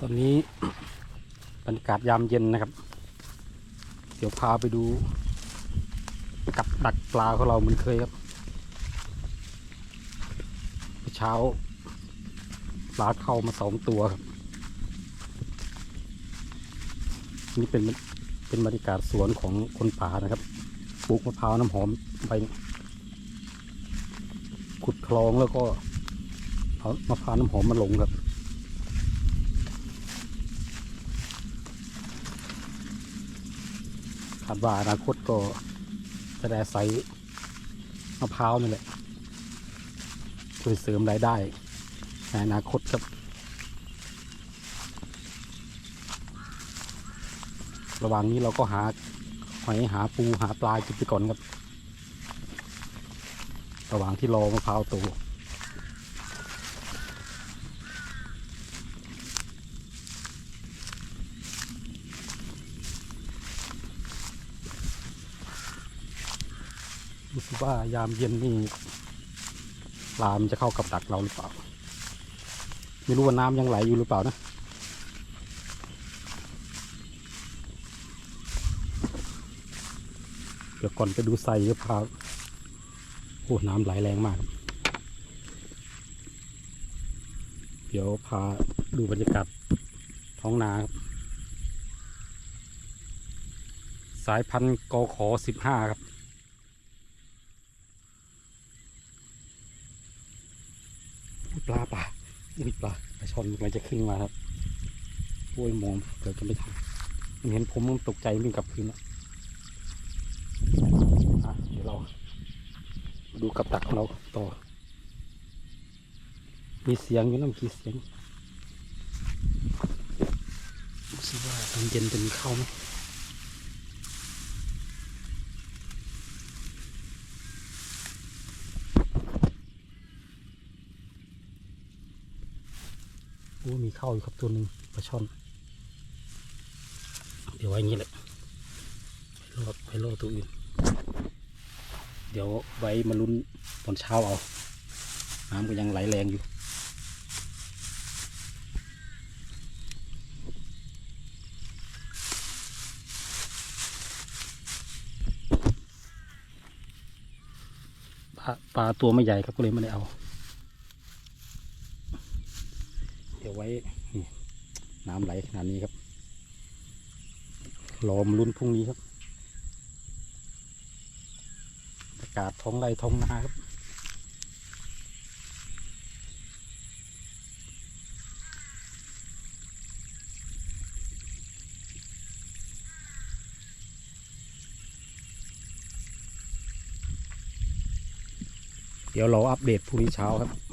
ตอนนี้บรรยากาศยามเย็นนะครับ เดี๋ยวพาไปดู กับดักปลาของเราเหมือนเคยครับเช้าปลาเข้ามาสองตัวครับ นี่เป็นเป็นบรรยากาศสวนของคนป่านะครับปลูกมะพร้าวน้ำหอมไปขุดคลองแล้วก็เอามะพร้าวน้ำหอมมาลงครับ คาดว่าอนาคตก็จะได้อาศัยมะพร้าวนี่แหละช่วยเสริมรายได้ในอนาคตครับระหว่างนี้เราก็หาหอยหาปูหาปลากินไปก่อนครับ ระหว่างที่รอมะพร้าวโต ว่ายามเย็นนี่ปลามันจะเข้ากับดักเราหรือเปล่า ไม่รู้ว่าน้ำยังไหลอยู่หรือเปล่านะเดี๋ยวก่อนไปดูไซก็พาโอ้น้ำไหลแรงมาก เดี๋ยวพาดูบรรยากาศท้องนาครับ สายพันธุ์กขอสิบห้าครับ ปลาปลาอุ้ยปลาปลาช่อนมันจะขึ้นมาครับโอ้ยมองเกิดกันไม่ทันมันเห็นผมมันตกใจวิ่งกลับคืนแล้วอะเดี๋ยวเรา ดูกับตักของเราต่อ มีเสียงอยู่นะเมื่อกี้เสียงดูสิว่าตอนเย็นจะมีเข้าไหม โอ้มีเข้าอยู่ครับตัวหนึ่งปลาช่อน เดี๋ยวไว้อย่างนี้แหละไปรอไปรอตัวอื่น เดี๋ยวไว้มาลุ้นตอนเช้าเอาน้ำก็ยังไหลแรงอยู่ปลาปลาตัวไม่ใหญ่ครับก็เลยไม่ได้เอา เดี๋ยวไว้นี่น้ำไหลขนาดนี้ครับรอมลุ้นพรุ่งนี้ครับอากาศท้องไร่ท้องนาครับเดี๋ยวเราอัปเดตพรุ่งนี้เช้าครับ